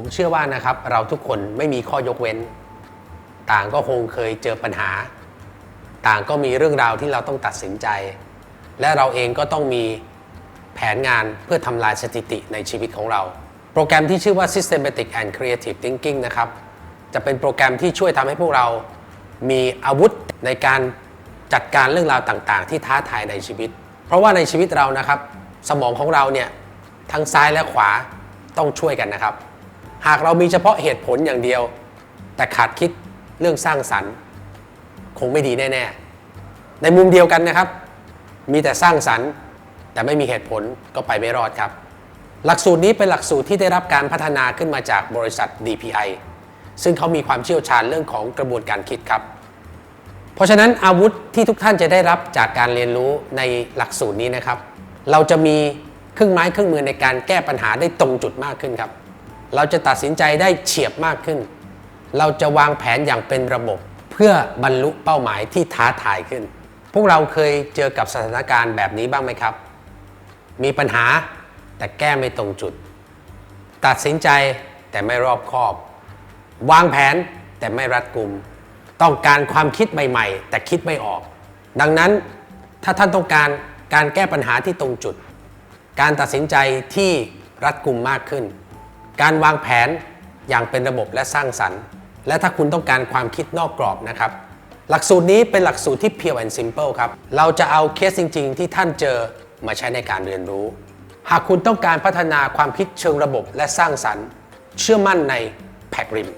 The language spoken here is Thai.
ผมเชื่อว่านะครับเราทุกคนไม่มีข้อยกเว้น ต่างก็คงเคยเจอปัญหา ต่างก็มีเรื่องราวที่เราต้องตัดสินใจ และเราเองก็ต้องมีแผนงานเพื่อทำลายสถิติในชีวิตของเรา โปรแกรมที่ชื่อว่า Systematic and Creative Thinking นะครับจะเป็นโปรแกรมที่ช่วยทำให้พวกเรามีอาวุธในการจัดการเรื่องราวต่างๆ ที่ท้าทายในชีวิต เพราะว่าในชีวิตเรานะครับ สมองของเราเนี่ยทั้งซ้ายและขวาต้องช่วยกันนะครับ หากเรามีเฉพาะเหตุผลอย่างเดียว แต่ขาดคิดเรื่องสร้างสรรค์ คงไม่ดีแน่ ๆ ในมุมเดียวกันนะครับ มีแต่สร้างสรรค์ แต่ไม่มีเหตุผลก็ไปไม่รอดครับ หลักสูตรนี้เป็นหลักสูตรที่ได้รับการพัฒนาขึ้นมาจากบริษัท DPI ซึ่งเขามีความเชี่ยวชาญเรื่องของกระบวนการคิดครับ เพราะฉะนั้นอาวุธที่ทุกท่านจะได้รับจากการเรียนรู้ในหลักสูตรนี้นะครับ เราจะมีเครื่องไม้เครื่องมือในการแก้ปัญหาได้ตรงจุดมากขึ้นครับ เราจะตัดสินใจได้เฉียบมากขึ้น เราจะวางแผนอย่างเป็นระบบ เพื่อบรรลุเป้าหมายที่ท้าทายขึ้น พวกเราเคยเจอกับสถานการณ์แบบนี้บ้างไหมครับ มีปัญหาแต่แก้ไม่ตรงจุด ตัดสินใจแต่ไม่รอบคอบ วางแผนแต่ไม่รัดกุม ต้องการความคิดใหม่ ๆ แต่คิดไม่ออก ดังนั้นถ้าท่านต้องการการแก้ปัญหาที่ตรงจุด การตัดสินใจที่รัดกุมมากขึ้น การวางแผนอย่างเป็นระบบและสร้างสรรค์ และถ้าคุณต้องการความคิดนอกกรอบนะครับ หลักสูตรนี้เป็นหลักสูตรที่ pure and simple ครับ เราจะเอาเคสจริง ๆ ที่ท่านเจอมาใช้ในการเรียนรู้ หากคุณต้องการพัฒนาความคิดเชิงระบบและสร้างสรรค์ เชื่อมั่นในแพกริม